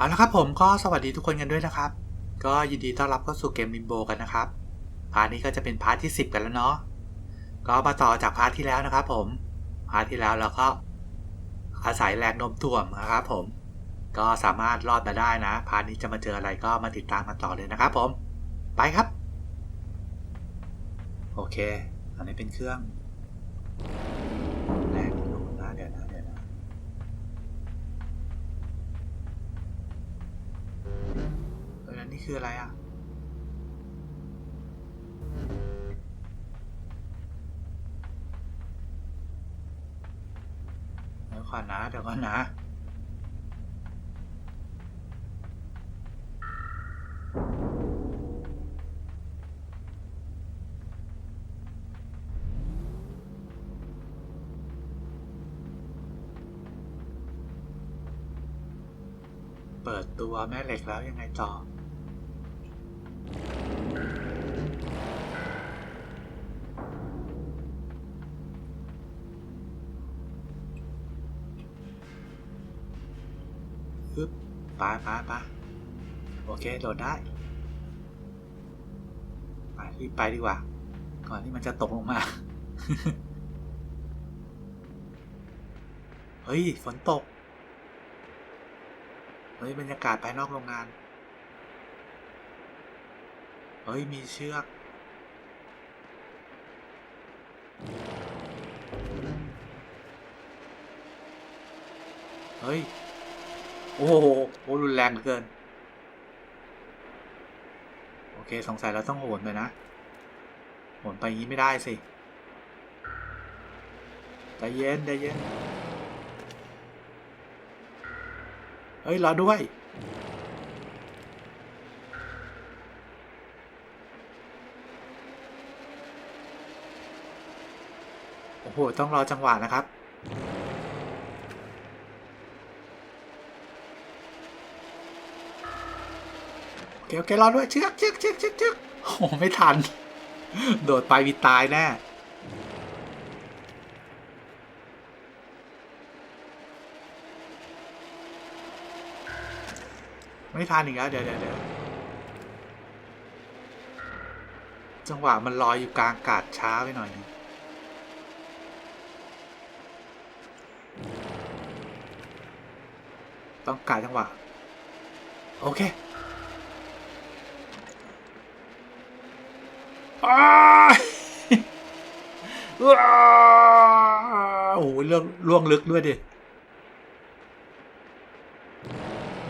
เอาละครับผมก็สวัสดีทุกคนกันด้วยนะครับ ก็ยินดีต้อนรับเข้าสู่เกมบิมโบกันนะครับ พาร์ทนี้ก็จะเป็นพาร์ทที่ 10 กันแล้วเนาะก็มาต่อจากพาร์ทที่แล้วนะครับ ผมพาร์ทที่แล้วเราก็อาศัยแรงโน้มถ่วงนะครับ ผม ก็สามารถรอดมาได้นะพาร์ทนี้จะมาเจออะไรก็มาติดตามกันต่อเลยนะครับ ผมไปครับ โอเค อันนี้เป็นเครื่อง คืออะไรอะ เดี๋ยวก่อนนะ เดี๋ยวก่อนนะ เปิดตัวแม่เหล็กแล้วยังไงต่อ ไปไปไปโอเคโดดได้ไปรีบไปดีกว่า ก่อนที่มันจะตกลงมา เฮ้ย ฝนตก เฮ้ย บรรยากาศภายนอกโรงงาน เฮ้ย มีเชือกเฮ้ย โอ้โหโอ้รุนแรงเหลือเกิน โอเค สงสัยเราต้องโหนไปนะ โหนไปงนี้ไม่ได้สิใจเย็นใจเย็น เฮ้ย รอด้วย โอ้โห ต้องรอจังหวะนะครับ เคโอเครอด้วยเชือกเชือกเชือกเชือกเชือกโอ้ไม่ทัน โดดไปมีตายแน่ไม่ทันอีกแล้วเดี๋ยวเดี๋ยวจังหวะมันลอยอยู่กลางอากาศช้าไปหน่อยนึงต้องกาจังหวะ โอเค อ้ายว้าว โอ้โหเรื่องล่วงลึกด้วยดิ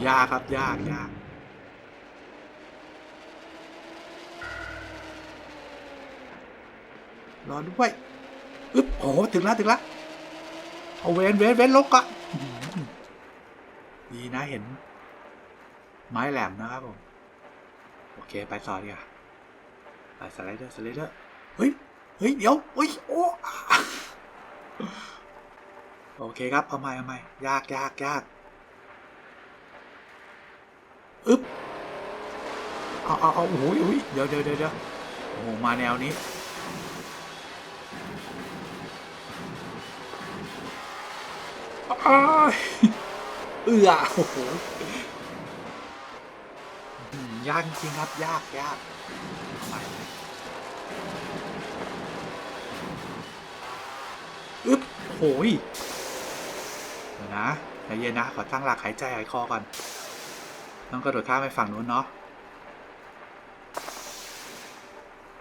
ยากครับ ยากยากรอด้วยอึ๊บโอ้ถึงแล้วถึงแล้วเอาเวนเวนเวนลกอะดีนะเห็น ไม้แหลมนะครับผม โอเค ไปต่อดีกว่า ไปสไลเดอร์สไลเดอร์เฮ้ยเฮ้ยเดี๋ยวเฮ้ยโอ้โอเคครับเอาใหม่เอาใหม่ยากยากยากอึ๊บเอาเอาเอาโอ้ยโอ้ยเดี๋ยวเดี๋ยวเดี๋ยวเดี๋ยวโอ้มาแนวนี้อ้ายเอือโอ้โห ยากจริงครับ ยากยากอึ๊บโอ้ยเดี๋ยวนะใจเย็นนะ ขอตั้งหลักหายใจหายคอก่อน ต้องกระโดดข้ามไปฝั่งนู้นเนาะ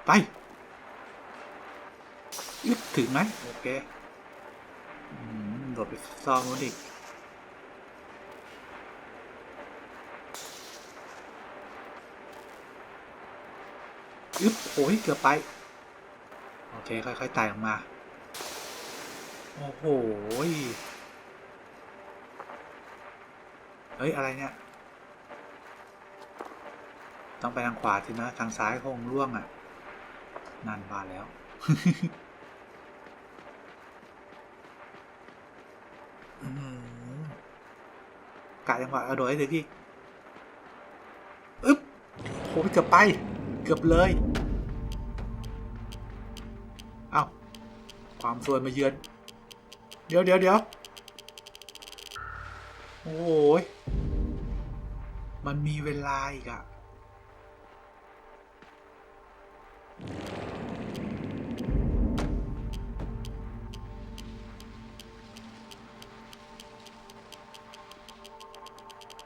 ไปอึ๊บถึงไหมโอเค โดดไปซองนู้นอีก อึ๊บโอ้ยเกือบไป โอเค ค่อยๆไต่ออกมา โอ้โหเฮ้ย อะไรเนี่ย ต้องไปทางขวาสินะ ทางซ้ายคงร่วงอะ นั่นมาแล้วอื้อหือกะจังหวะกระโดดให้ถึงที่ อึ๊บโหเกือบไป กือบเลยเอา้าความสวยมาเยือน เดี๋ยวเดี๋ยวเดี๋ยวโอ้ยมันมีเวลาอีกอะ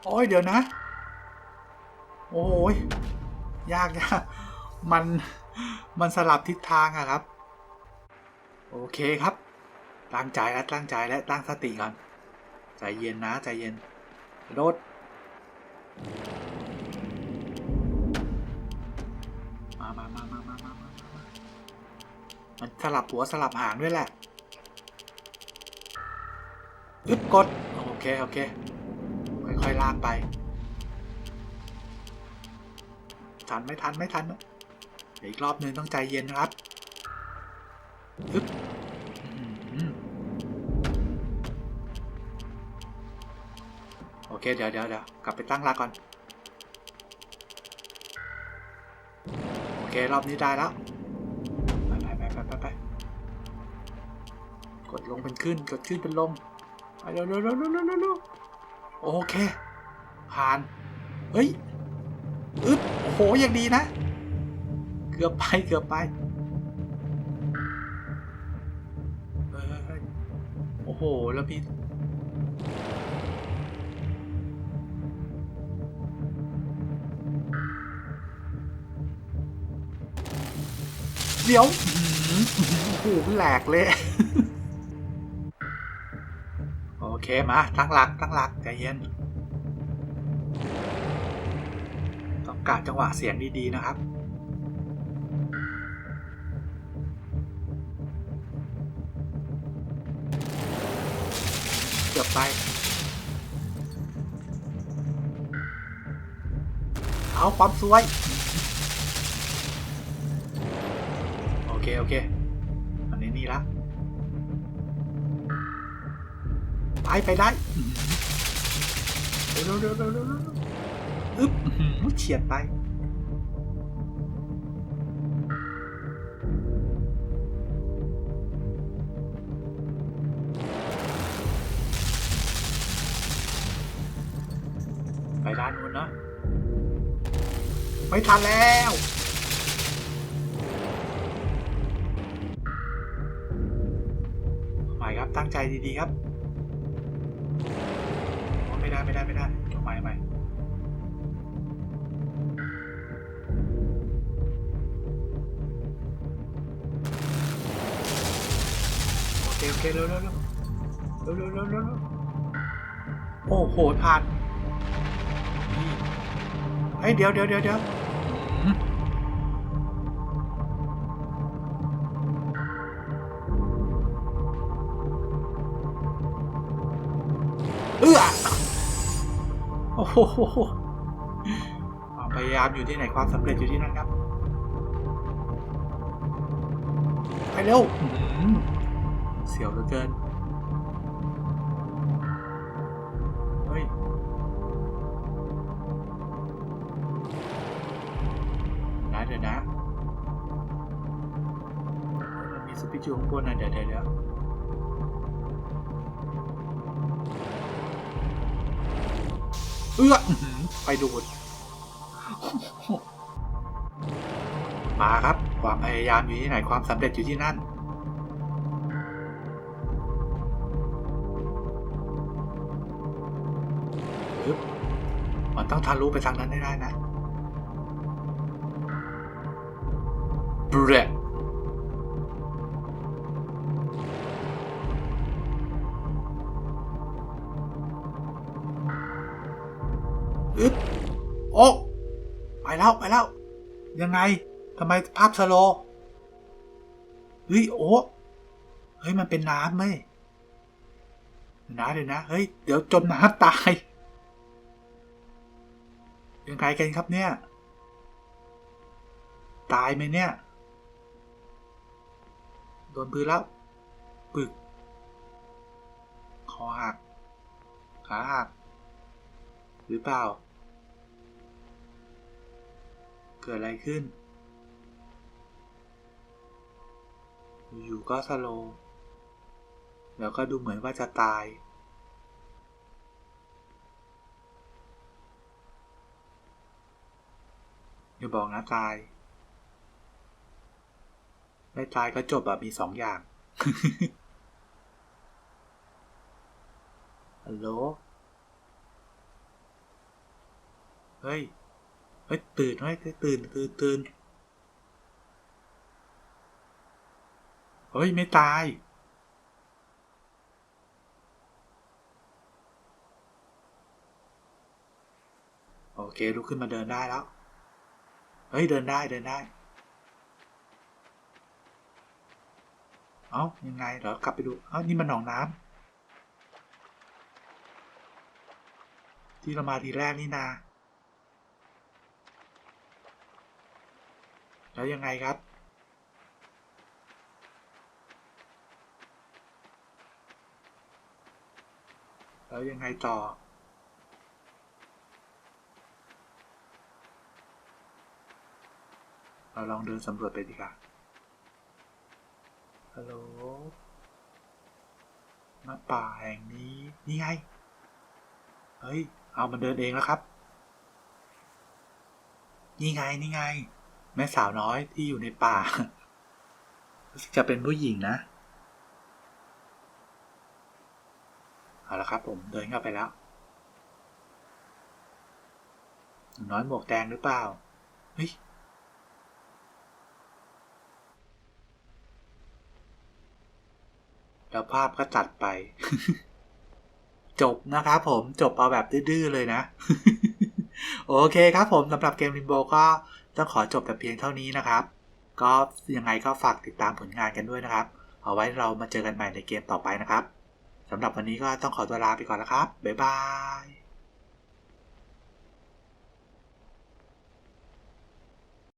โอ้ยเดี๋ยวนะ โอ้ย ยากยากมันมันสลับทิศทางอะครับ โอเคครับตั้งใจและตั้งใจและตั้งสติก่อนใจเย็นนะใจเย็นรถมามามามามามามามันสลับหัวสลับหางด้วยแหละยึดกด โอเค โอเค ค่อยๆลากไป ทันไม่ทันไม่ทันเดี๋ยวอีกรอบหนึ่งต้องใจเย็นนะครับยึบโอเค เดี๋ยวเดี๋ยวเดี๋ยวกลับไปตั้งหลักก่อน โอเค รอบนี้ได้แล้ว ไปไปไปไปไปไปกดลงเป็นขึ้น กดขึ้นเป็นลงไปเร็วเร็วเร็วเร็วเร็วเร็วเร็วโอเค ผ่าน เฮ้ย อึ๊บ โอ้โหยังดีนะ เกือบไปเกือบไปโอ้โห แล้วพี่เดี๋ยวหือโอ้โหมันแหลกเลย โอเค มา ตั้งหลัก ตั้งหลัก ใจเย็น การจังหวะเสียงดีๆนะครับเกือบไป เอาความสวย โอเค โอเคอันนี้นี่ละ ไป ไปได้เร็วเร็วเร็วเร็วเร็ว อึ๊บหือเฉียดไป ไปด้านนู้นนะ ไม่ทันแล้วใหม่ครับ ตั้งใจดี ๆ ครับอ๋อไม่ได้ ไม่ได้ ไม่ได้ใหม่ใหม่ โอเคเร็วเร็วเร็วเร็วเร็วเร็ววโอ้โหผ่านเฮ้ยเดี๋ยวเดี๋ยวเดี๋ยวเดี๋ยวเออโอ้โหพยายามอยู่ที่ไหนความสำเร็จอยู่ที่นั่นครับ ไปเร็ว เสียวเหลือเกิน เฮ้ยนะเดี๋ยวนะมีสปิจูข้างบนนะเดี๋ยวเดี๋ยวเดี๋ยวเอื้อหือไปดูด มาครับ ความพยายามอยู่ที่ไหนความสำเร็จอยู่ที่นั่น มันต้องทะลุไปทางนั้นให้ได้นะเบรดอึ๊บโอ้ไปแล้วไปแล้ว ยังไงทำไมภาพสโลว์เฮ้ยโอ้เฮ้ย มันเป็นน้ำไหมเดี๋ยวนะเดี๋ยวนะ เฮ้ย เดี๋ยวจมน้ำตาย ยังไงกันครับเนี่ย ตายไหมเนี่ย โดนพื้นแล้วปึก คอหัก ขาหัก หรือเปล่า เกิดอะไรขึ้น อยู่ๆก็สโล แล้วก็ดูเหมือนว่าจะตาย อย่าบอกนะตาย ไม่ตายก็จบแบบมีสองอย่างฮัลโหล เฮ้ย เฮ้ย ตื่นเฮ้ยตื่นตื่นตื่นเฮ้ย ไม่ตาย โอเค ลุกขึ้นมาเดินได้แล้ว เฮ้ยเดินได้เดินได้ เอ้ายังไงเดี๋ยวกลับไปดู เอ้านี่มันหนองน้ำที่เรามาทีแรกนี่นา แล้วยังไงครับแล้วยังไงต่อ เรา ลองเดินสำรวจไปดีกว่าฮัลโหลมาป่าแห่งนี้ นี่ไง เฮ้ย เอามันเดินเองแล้วครับ นี่ไง นี่ไง แม่สาวน้อยที่อยู่ในป่า รู้สึกจะเป็นผู้หญิงนะ เอาละครับผมเดินเข้าไปแล้วหนูน้อยหมวกแดงหรือเปล่า เฮ้ย แล้วภาพก็ตัดไป จบนะครับผมจบเอาแบบดื้อๆเลยนะ โอเคครับผมสำหรับเกมริมโบก็ต้องขอจบแต่เพียงเท่านี้นะครับ ก็ยังไงก็ฝากติดตามผลงานกันด้วยนะครับ เอาไว้เรามาเจอกันใหม่ในเกมต่อไปนะครับสำหรับวันนี้ก็ต้องขอตัวลาไปก่อนแล้วครับ บ๊ายบาย